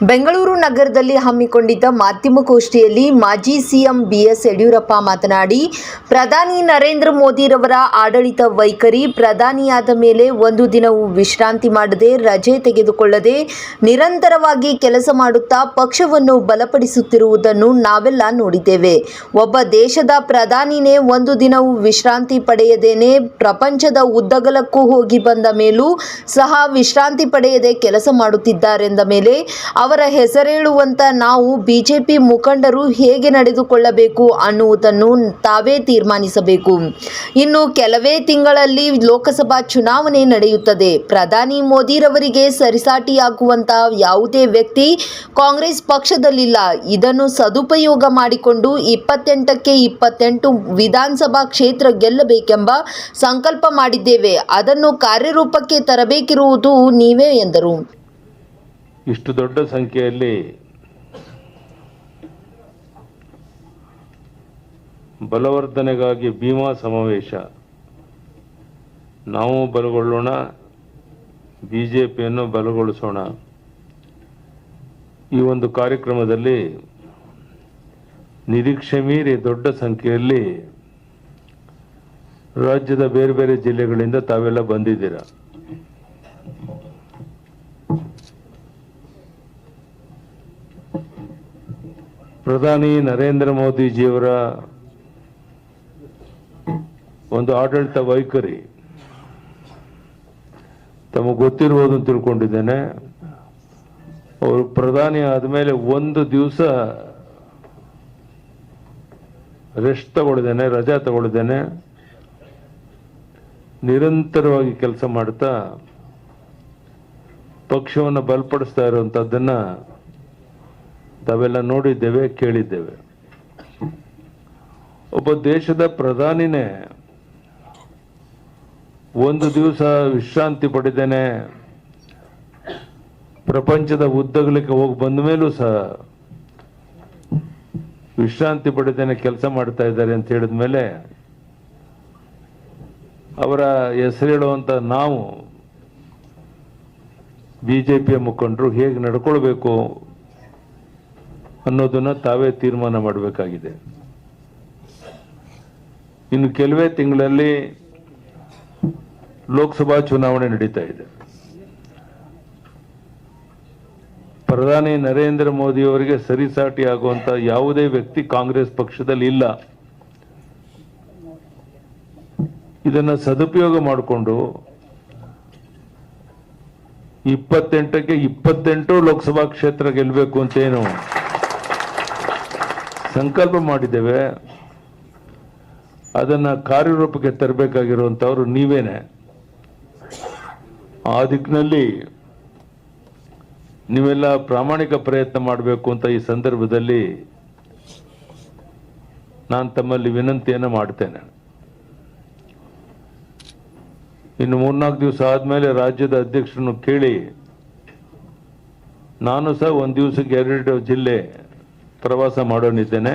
ಬೆಂಗಳೂರು ನಗರದಲ್ಲಿ ಹಮ್ಮಿಕೊಂಡಿದ್ದ ಮಾಧ್ಯಮಗೋಷ್ಠಿಯಲ್ಲಿ ಮಾಜಿ ಸಿಎಂ ಬಿಎಸ್ ಯಡಿಯೂರಪ್ಪ ಮಾತನಾಡಿ, ಪ್ರಧಾನಿ ನರೇಂದ್ರ ಮೋದಿರವರ ಆಡಳಿತ ವೈಖರಿ ಪ್ರಧಾನಿಯಾದ ಮೇಲೆ ಒಂದು ದಿನವೂ ವಿಶ್ರಾಂತಿ ಮಾಡದೆ ರಜೆ ತೆಗೆದುಕೊಳ್ಳದೆ ನಿರಂತರವಾಗಿ ಕೆಲಸ ಮಾಡುತ್ತಾ ಪಕ್ಷವನ್ನು ಬಲಪಡಿಸುತ್ತಿರುವುದನ್ನು ನಾವೆಲ್ಲ ನೋಡಿದ್ದೇವೆ. ಒಬ್ಬ ದೇಶದ ಪ್ರಧಾನಿನೇ ಒಂದು ದಿನವೂ ವಿಶ್ರಾಂತಿ ಪಡೆಯದೇನೆ, ಪ್ರಪಂಚದ ಉದ್ದಗಲಕ್ಕೂ ಹೋಗಿ ಬಂದ ಮೇಲೂ ಸಹ ವಿಶ್ರಾಂತಿ ಪಡೆಯದೆ ಕೆಲಸ ಮಾಡುತ್ತಿದ್ದಾರೆಂದ ಮೇಲೆ ಅವರ ಹೆಸರೇಳುವಂತ ನಾವು ಬಿಜೆಪಿ ಮುಖಂಡರು ಹೇಗೆ ನಡೆದುಕೊಳ್ಳಬೇಕು ಅನ್ನುವುದನ್ನು ತಾವೇ ತೀರ್ಮಾನಿಸಬೇಕು. ಇನ್ನು ಕೆಲವೇ ತಿಂಗಳಲ್ಲಿ ಲೋಕಸಭಾ ಚುನಾವಣೆ ನಡೆಯುತ್ತದೆ. ಪ್ರಧಾನಿ ಮೋದಿರವರಿಗೆ ಸರಿಸಾಟಿಯಾಗುವಂತಹ ಯಾವುದೇ ವ್ಯಕ್ತಿ ಕಾಂಗ್ರೆಸ್ ಪಕ್ಷದಲ್ಲಿಲ್ಲ. ಇದನ್ನು ಸದುಪಯೋಗ ಮಾಡಿಕೊಂಡು ಇಪ್ಪತ್ತೆಂಟಕ್ಕೆ ಇಪ್ಪತ್ತೆಂಟು ವಿಧಾನಸಭಾ ಕ್ಷೇತ್ರ ಗೆಲ್ಲಬೇಕೆಂಬ ಸಂಕಲ್ಪ ಮಾಡಿದ್ದೇವೆ. ಅದನ್ನು ಕಾರ್ಯರೂಪಕ್ಕೆ ತರಬೇಕಿರುವುದು ನೀವೇ ಎಂದರು. ಇಷ್ಟು ದೊಡ್ಡ ಸಂಖ್ಯೆಯಲ್ಲಿ ಬಲವರ್ಧನೆಗಾಗಿ ಭೀಮಾ ಸಮಾವೇಶ. ನಾವು ಬಲಗೊಳ್ಳೋಣ, ಬಿಜೆಪಿಯನ್ನು ಬಲಗೊಳಿಸೋಣ. ಈ ಒಂದು ಕಾರ್ಯಕ್ರಮದಲ್ಲಿ ನಿರೀಕ್ಷೆ ಮೀರಿ ದೊಡ್ಡ ಸಂಖ್ಯೆಯಲ್ಲಿ ರಾಜ್ಯದ ಬೇರೆ ಬೇರೆ ಜಿಲ್ಲೆಗಳಿಂದ ತಾವೆಲ್ಲ ಬಂದಿದ್ದೀರಾ? ಪ್ರಧಾನಿ ನರೇಂದ್ರ ಮೋದಿಜಿಯವರ ಒಂದು ಆಡಳಿತ ವೈಖರಿ. ತಮಗೆ ಗೊತ್ತಿರುವುದು ಅಂತ ತಿಳ್ಕೊಂಡಿದ್ದೇನೆ. ಅವರು ಪ್ರಧಾನಿ ಆದಮೇಲೆ ಒಂದು ದಿವಸ ರೆಸ್ಟ್ ತಗೊಳ್ದೇನೆ ರಜಾ ತಗೊಳ್ದೇನೆ ನಿರಂತರವಾಗಿ ಕೆಲಸ ಮಾಡ್ತಾ ಪಕ್ಷವನ್ನು ಬಲಪಡಿಸ್ತಾ ಇರುವಂತದ್ದನ್ನ ತಾವೆಲ್ಲ ನೋಡಿದ್ದೇವೆ, ಕೇಳಿದ್ದೇವೆ. ಒಬ್ಬ ದೇಶದ ಪ್ರಧಾನಿನೇ ಒಂದು ದಿವಸ ವಿಶ್ರಾಂತಿ ಪಡೆದೇನೆ. ಪ್ರಪಂಚದ ಉದ್ದಗಲಕ್ಕೆ ಹೋಗಿ ಬಂದ ಮೇಲೂ ಸಹ ವಿಶ್ರಾಂತಿ ಪಡೆದೇನೆ ಕೆಲಸ ಮಾಡ್ತಾ ಇದ್ದಾರೆ ಅಂತ ಹೇಳಿದ ಮೇಲೆ ಅವರ ಹೆಸರೇಳುವಂತ ನಾವು ಬಿ ಜೆ ಪಿಯ ಮುಖಂಡರು ಹೇಗೆ ನಡ್ಕೊಳ್ಬೇಕು ಅನ್ನೋದನ್ನ ತಾವೇ ತೀರ್ಮಾನ ಮಾಡಬೇಕಾಗಿದೆ. ಇನ್ನು ಕೆಲವೇ ತಿಂಗಳಲ್ಲಿ ಲೋಕಸಭಾ ಚುನಾವಣೆ ನಡೀತಾ ಇದೆ. ಪ್ರಧಾನಿ ನರೇಂದ್ರ ಮೋದಿ ಅವರಿಗೆ ಸರಿಸಾಟಿ ಆಗುವಂತ ಯಾವುದೇ ವ್ಯಕ್ತಿ ಕಾಂಗ್ರೆಸ್ ಪಕ್ಷದಲ್ಲಿ ಇಲ್ಲ. ಇದನ್ನ ಸದುಪಯೋಗ ಮಾಡಿಕೊಂಡು ಇಪ್ಪತ್ತೆಂಟಕ್ಕೆ ಇಪ್ಪತ್ತೆಂಟು ಲೋಕಸಭಾ ಕ್ಷೇತ್ರ ಗೆಲ್ಲಬೇಕು ಅಂತೇನು ಸಂಕಲ್ಪ ಮಾಡಿದ್ದೇವೆ. ಅದನ್ನು ಕಾರ್ಯರೂಪಕ್ಕೆ ತರಬೇಕಾಗಿರುವಂಥವ್ರು ನೀವೇನೆ. ಆ ದಿಕ್ಕಿನಲ್ಲಿ ನೀವೆಲ್ಲ ಪ್ರಾಮಾಣಿಕ ಪ್ರಯತ್ನ ಮಾಡಬೇಕು ಅಂತ ಈ ಸಂದರ್ಭದಲ್ಲಿ ನಾನು ತಮ್ಮಲ್ಲಿ ವಿನಂತಿಯನ್ನು ಮಾಡ್ತೇನೆ. ಇನ್ನು ಮೂರ್ನಾಲ್ಕು ದಿವಸ ಆದಮೇಲೆ ರಾಜ್ಯದ ಅಧ್ಯಕ್ಷರನ್ನು ಕೇಳಿ, ನಾನು ಸಹ ಒಂದು ದಿವಸಕ್ಕೆ ಎರಡು ಜಿಲ್ಲೆ ಪ್ರವಾಸ ಮಾಡೋನಿದ್ದೇನೆ.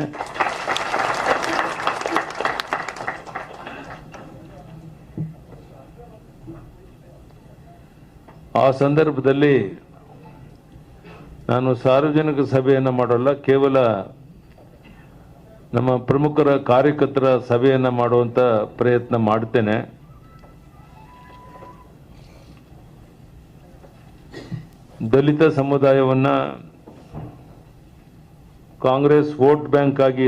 ಆ ಸಂದರ್ಭದಲ್ಲಿ ನಾನು ಸಾರ್ವಜನಿಕ ಸಭೆಯನ್ನು ಮಾಡೋಲ್ಲ, ಕೇವಲ ನಮ್ಮ ಪ್ರಮುಖರ ಕಾರ್ಯಕರ್ತರ ಸಭೆಯನ್ನು ಮಾಡುವಂಥ ಪ್ರಯತ್ನ ಮಾಡ್ತೇನೆ. ದಲಿತ ಸಮುದಾಯವನ್ನ ಕಾಂಗ್ರೆಸ್ ವೋಟ್ ಬ್ಯಾಂಕ್ ಆಗಿ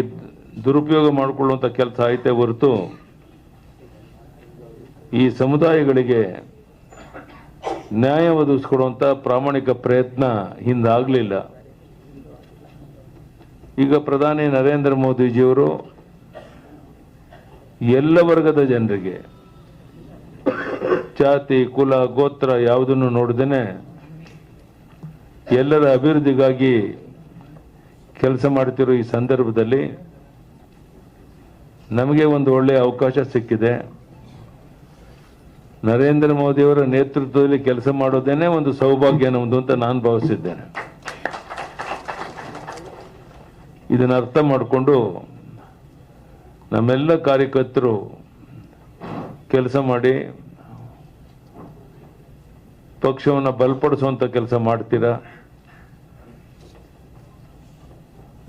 ದುರುಪಯೋಗ ಮಾಡಿಕೊಳ್ಳುವಂಥ ಕೆಲಸ ಐತೆ ಹೊರತು ಈ ಸಮುದಾಯಗಳಿಗೆ ನ್ಯಾಯ ಒದಗಿಸ್ಕೊಡುವಂಥ ಪ್ರಾಮಾಣಿಕ ಪ್ರಯತ್ನ ಹಿಂದಾಗಲಿಲ್ಲ. ಈಗ ಪ್ರಧಾನಿ ನರೇಂದ್ರ ಮೋದಿಜಿಯವರು ಎಲ್ಲ ವರ್ಗದ ಜನರಿಗೆ ಜಾತಿ, ಕುಲ, ಗೋತ್ರ ಯಾವುದನ್ನು ನೋಡದೇನೆ ಎಲ್ಲರ ಅಭಿವೃದ್ಧಿಗಾಗಿ ಕೆಲಸ ಮಾಡ್ತಿರೋ ಈ ಸಂದರ್ಭದಲ್ಲಿ ನಮಗೆ ಒಂದು ಒಳ್ಳೆಯ ಅವಕಾಶ ಸಿಕ್ಕಿದೆ. ನರೇಂದ್ರ ಮೋದಿಯವರ ನೇತೃತ್ವದಲ್ಲಿ ಕೆಲಸ ಮಾಡೋದೇನೆ ಒಂದು ಸೌಭಾಗ್ಯ ನಮ್ಮದು ಅಂತ ನಾನು ಭಾವಿಸಿದ್ದೇನೆ. ಇದನ್ನ ಅರ್ಥ ಮಾಡಿಕೊಂಡು ನಮ್ಮೆಲ್ಲ ಕಾರ್ಯಕರ್ತರು ಕೆಲಸ ಮಾಡಿ ಪಕ್ಷವನ್ನು ಬಲಪಡಿಸುವಂಥ ಕೆಲಸ ಮಾಡ್ತೀರಾ?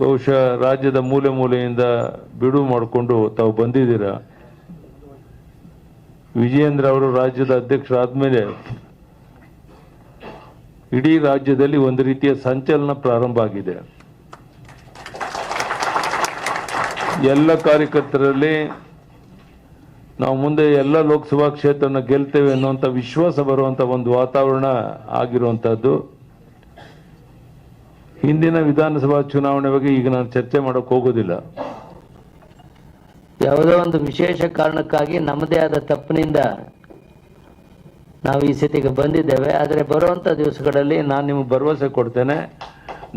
ಬಹುಶಃ ರಾಜ್ಯದ ಮೂಲೆ ಮೂಲೆಯಿಂದ ಬಿಡು ಮಾಡಿಕೊಂಡು ತಾವು ಬಂದಿದ್ದೀರಾ? ವಿಜಯೇಂದ್ರ ಅವರು ರಾಜ್ಯದ ಅಧ್ಯಕ್ಷರಾದ್ಮೇಲೆ ಇಡೀ ರಾಜ್ಯದಲ್ಲಿ ಒಂದು ರೀತಿಯ ಸಂಚಲನ ಪ್ರಾರಂಭ ಆಗಿದೆ. ಎಲ್ಲ ಕಾರ್ಯಕರ್ತರಲ್ಲಿ ನಾವು ಮುಂದೆ ಎಲ್ಲ ಲೋಕಸಭಾ ಕ್ಷೇತ್ರನ ಗೆಲ್ತೇವೆ ಅನ್ನುವಂಥ ವಿಶ್ವಾಸ ಬರುವಂಥ ಒಂದು ವಾತಾವರಣ ಆಗಿರುವಂಥದ್ದು. ಹಿಂದಿನ ವಿಧಾನಸಭಾ ಚುನಾವಣೆ ಬಗ್ಗೆ ಈಗ ನಾನು ಚರ್ಚೆ ಮಾಡೋಕೆ ಹೋಗೋದಿಲ್ಲ. ಯಾವುದೋ ಒಂದು ವಿಶೇಷ ಕಾರಣಕ್ಕಾಗಿ ನಮ್ಮದೇ ಆದ ತಪ್ಪಿನಿಂದ ನಾವು ಈ ಸ್ಥಿತಿಗೆ ಬಂದಿದ್ದೇವೆ. ಆದರೆ ಬರುವಂಥ ದಿವಸಗಳಲ್ಲಿ ನಾನು ನಿಮಗೆ ಭರವಸೆ ಕೊಡ್ತೇನೆ.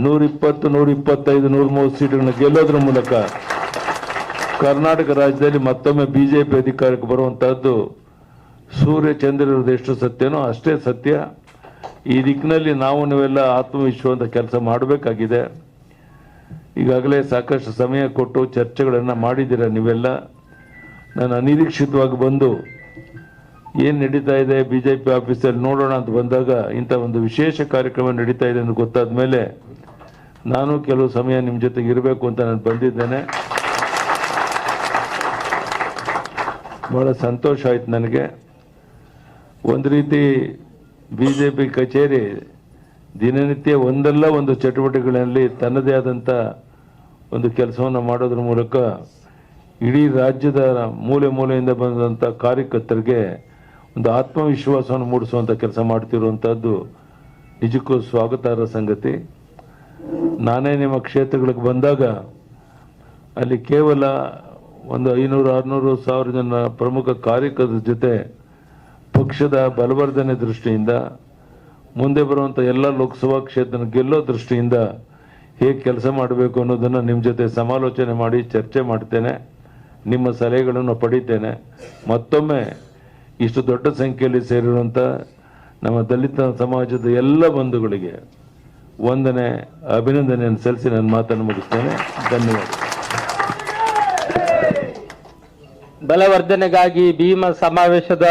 ನೂರಿಪ್ಪತ್ತು ನೂರಿಪ್ಪತ್ತೈದು ನೂರ ಇಪ್ಪತ್ತೈದು ನೂರ ಮೂವತ್ತು ಸೀಟುಗಳನ್ನ ಗೆಲ್ಲೋದ್ರ ಮೂಲಕ ಕರ್ನಾಟಕ ರಾಜ್ಯದಲ್ಲಿ ಮತ್ತೊಮ್ಮೆ ಬಿ ಜೆ ಪಿ ಅಧಿಕಾರಕ್ಕೆ ಬರುವಂತಹದ್ದು ಸೂರ್ಯ ಚಂದ್ರರದ್ದು ಎಷ್ಟು ಸತ್ಯನೋ ಅಷ್ಟೇ ಸತ್ಯ. ಈ ದಿಕ್ಕಿನಲ್ಲಿ ನಾವು ನೀವೆಲ್ಲ ಆತ್ಮವಿಶ್ವಾಸ ಕೆಲಸ ಮಾಡಬೇಕಾಗಿದೆ. ಈಗಾಗಲೇ ಸಾಕಷ್ಟು ಸಮಯ ಕೊಟ್ಟು ಚರ್ಚೆಗಳನ್ನು ಮಾಡಿದ್ದೀರ ನೀವೆಲ್ಲ? ನಾನು ಅನಿರೀಕ್ಷಿತವಾಗಿ ಬಂದು ಏನು ನಡೀತಾ ಇದೆ ಬಿ ಜೆ ಪಿ ಆಫೀಸಲ್ಲಿ ನೋಡೋಣ ಅಂತ ಬಂದಾಗ ಇಂಥ ಒಂದು ವಿಶೇಷ ಕಾರ್ಯಕ್ರಮ ನಡೀತಾ ಇದೆ ಅಂತ ಗೊತ್ತಾದ ಮೇಲೆ ನಾನು ಕೆಲವು ಸಮಯ ನಿಮ್ಮ ಜೊತೆಗೆ ಇರಬೇಕು ಅಂತ ನಾನು ಬಂದಿದ್ದೇನೆ. ಬಹಳ ಸಂತೋಷ ಆಯ್ತು ನನಗೆ. ಒಂದು ರೀತಿ ಬಿ ಜೆ ಪಿ ಕಚೇರಿ ದಿನನಿತ್ಯ ಒಂದಲ್ಲ ಒಂದು ಚಟುವಟಿಕೆಗಳಲ್ಲಿ ತನ್ನದೇ ಆದಂಥ ಒಂದು ಕೆಲಸವನ್ನು ಮಾಡೋದ್ರ ಮೂಲಕ ಇಡೀ ರಾಜ್ಯದ ಮೂಲೆ ಮೂಲೆಯಿಂದ ಬಂದಂಥ ಕಾರ್ಯಕರ್ತರಿಗೆ ಒಂದು ಆತ್ಮವಿಶ್ವಾಸವನ್ನು ಮೂಡಿಸುವಂಥ ಕೆಲಸ ಮಾಡ್ತಿರುವಂಥದ್ದು ನಿಜಕ್ಕೂ ಸ್ವಾಗತಾರ್ಹ ಸಂಗತಿ. ನಾನೇ ನಿಮ್ಮ ಕ್ಷೇತ್ರಗಳಿಗೆ ಬಂದಾಗ ಅಲ್ಲಿ ಕೇವಲ ಒಂದು ಐನೂರು, ಆರುನೂರು ಸಾವಿರ ಜನ ಪ್ರಮುಖ ಕಾರ್ಯಕರ್ತರ ಜೊತೆ ಪಕ್ಷದ ಬಲವರ್ಧನೆ ದೃಷ್ಟಿಯಿಂದ ಮುಂದೆ ಬರುವಂಥ ಎಲ್ಲ ಲೋಕಸಭಾ ಕ್ಷೇತ್ರ ಗೆಲ್ಲೋ ದೃಷ್ಟಿಯಿಂದ ಹೇಗೆ ಕೆಲಸ ಮಾಡಬೇಕು ಅನ್ನೋದನ್ನು ನಿಮ್ಮ ಜೊತೆ ಸಮಾಲೋಚನೆ ಮಾಡಿ ಚರ್ಚೆ ಮಾಡ್ತೇನೆ. ನಿಮ್ಮ ಸಲಹೆಗಳನ್ನು ಪಡಿತೇನೆ. ಮತ್ತೊಮ್ಮೆ ಇಷ್ಟು ದೊಡ್ಡ ಸಂಖ್ಯೆಯಲ್ಲಿ ಸೇರಿರುವಂಥ ನಮ್ಮ ದಲಿತ ಸಮಾಜದ ಎಲ್ಲ ಬಂಧುಗಳಿಗೆ ವಂದನೆ ಅಭಿನಂದನೆಯನ್ನು ಸಲ್ಲಿಸಿ ನನ್ನ ಮಾತನ್ನು ಮುಗಿಸ್ತೇನೆ. ಧನ್ಯವಾದ. ಬಲವರ್ಧನೆಗಾಗಿ ಭೀಮ ಸಮಾವೇಶದ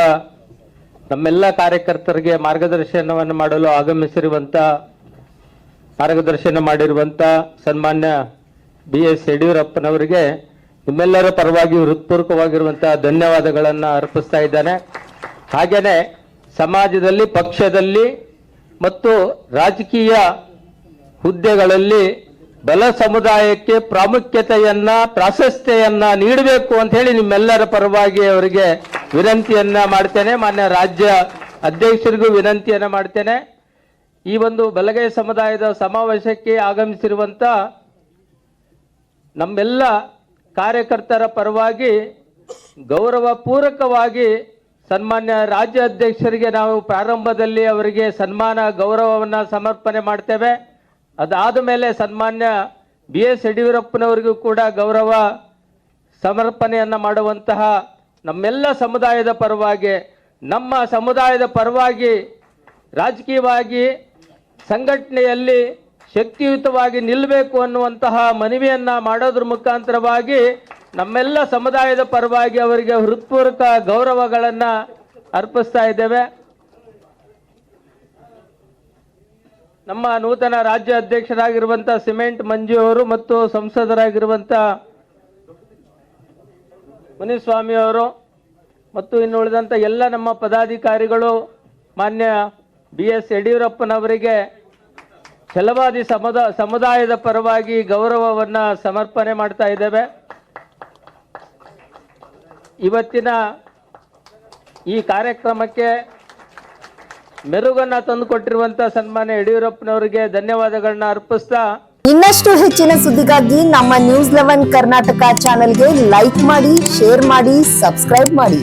ನಮ್ಮೆಲ್ಲ ಕಾರ್ಯಕರ್ತರಿಗೆ ಮಾರ್ಗದರ್ಶನವನ್ನು ಮಾಡಲು ಆಗಮಿಸಿರುವಂತ, ಮಾರ್ಗದರ್ಶನ ಮಾಡಿರುವಂತ ಸನ್ಮಾನ್ಯ ಬಿ ಎಸ್ ಯಡಿಯೂರಪ್ಪನವರಿಗೆ ನಿಮ್ಮೆಲ್ಲರ ಪರವಾಗಿ ಹೃತ್ಪೂರ್ವಕವಾಗಿರುವಂತಹ ಧನ್ಯವಾದಗಳನ್ನು ಅರ್ಪಿಸ್ತಾ ಇದ್ದಾನೆ. ಹಾಗೇನೆ ಸಮಾಜದಲ್ಲಿ, ಪಕ್ಷದಲ್ಲಿ ಮತ್ತು ರಾಜಕೀಯ ಹುದ್ದೆಗಳಲ್ಲಿ ಬಲ ಸಮುದಾಯಕ್ಕೆ ಪ್ರಾಮುಖ್ಯತೆಯನ್ನ ಪ್ರಾಶಸ್ತ್ಯವನ್ನು ನೀಡಬೇಕು ಅಂತ ಹೇಳಿ ನಿಮ್ಮೆಲ್ಲರ ಪರವಾಗಿ ಅವರಿಗೆ ವಿನಂತಿಯನ್ನ ಮಾಡ್ತೇನೆ. ಮಾನ್ಯ ರಾಜ್ಯ ಅಧ್ಯಕ್ಷರಿಗೂ ವಿನಂತಿಯನ್ನ ಮಾಡ್ತೇನೆ. ಈ ಒಂದು ಬಲಗೈ ಸಮುದಾಯದ ಸಮಾವೇಶಕ್ಕೆ ಆಗಮಿಸಿರುವಂತ ನಮ್ಮೆಲ್ಲ ಕಾರ್ಯಕರ್ತರ ಪರವಾಗಿ ಗೌರವ ಪೂರ್ವಕವಾಗಿ ಸನ್ಮಾನ್ಯ ರಾಜ್ಯ ಅಧ್ಯಕ್ಷರಿಗೆ ನಾವು ಪ್ರಾರಂಭದಲ್ಲಿ ಅವರಿಗೆ ಸನ್ಮಾನ, ಗೌರವವನ್ನು ಸಮರ್ಪಣೆ ಮಾಡ್ತೇವೆ. ಅದಾದ ಮೇಲೆ ಸನ್ಮಾನ್ಯ ಬಿ ಎಸ್ ಯಡಿಯೂರಪ್ಪನವರಿಗೂ ಕೂಡ ಗೌರವ ಸಮರ್ಪಣೆಯನ್ನು ಮಾಡುವಂತಹ ನಮ್ಮೆಲ್ಲ ಸಮುದಾಯದ ಪರವಾಗಿ, ನಮ್ಮ ಸಮುದಾಯದ ಪರವಾಗಿ, ರಾಜಕೀಯವಾಗಿ, ಸಂಘಟನೆಯಲ್ಲಿ ಶಕ್ತಿಯುತವಾಗಿ ನಿಲ್ಲಬೇಕು ಅನ್ನುವಂತಹ ಮನವಿಯನ್ನು ಮಾಡೋದ್ರ ಮುಖಾಂತರವಾಗಿ ನಮ್ಮೆಲ್ಲ ಸಮುದಾಯದ ಪರವಾಗಿ ಅವರಿಗೆ ಹೃತ್ಪೂರ್ವಕ ಗೌರವಗಳನ್ನು ಅರ್ಪಿಸ್ತಾ ಇದ್ದೇವೆ. ನಮ್ಮ ನೂತನ ರಾಜ್ಯ ಅಧ್ಯಕ್ಷರಾಗಿರುವಂಥ ಸಿಮೆಂಟ್ ಮಂಜು ಅವರು ಮತ್ತು ಸಂಸದರಾಗಿರುವಂತ ಮುನಿಸ್ವಾಮಿ ಅವರು ಮತ್ತು ಇನ್ನು ಉಳಿದಂತ ಎಲ್ಲ ನಮ್ಮ ಪದಾಧಿಕಾರಿಗಳು ಮಾನ್ಯ ಬಿ ಎಸ್ ಯಡಿಯೂರಪ್ಪನವರಿಗೆ ಛಲವಾದಿ ಸಮುದ, ಸಮುದಾಯದ ಪರವಾಗಿ ಗೌರವವನ್ನು ಸಮರ್ಪಣೆ ಮಾಡ್ತಾ ಇದ್ದೇವೆ. ಇವತ್ತಿನ ಈ ಕಾರ್ಯಕ್ರಮಕ್ಕೆ ಮೆರುಗನ್ನು ತಂದುಕೊಟ್ಟಿರುವಂಥ ಸನ್ಮಾನ್ಯ ಯಡಿಯೂರಪ್ಪನವರಿಗೆ ಧನ್ಯವಾದಗಳನ್ನ ಅರ್ಪಿಸ್ತಾ ಇನ್ನಷ್ಟು ಹೆಚ್ಚಿನ ಸುದ್ದಿಗಾಗಿ ನಮ್ಮ ನ್ಯೂಸ್ ಲೆವೆನ್ ಕರ್ನಾಟಕ ಚಾನೆಲ್ಗೆ ಲೈಕ್ ಮಾಡಿ ಶೇರ್ ಮಾಡಿ ಸಬ್ಸ್ಕ್ರೈಬ್ ಮಾಡಿ.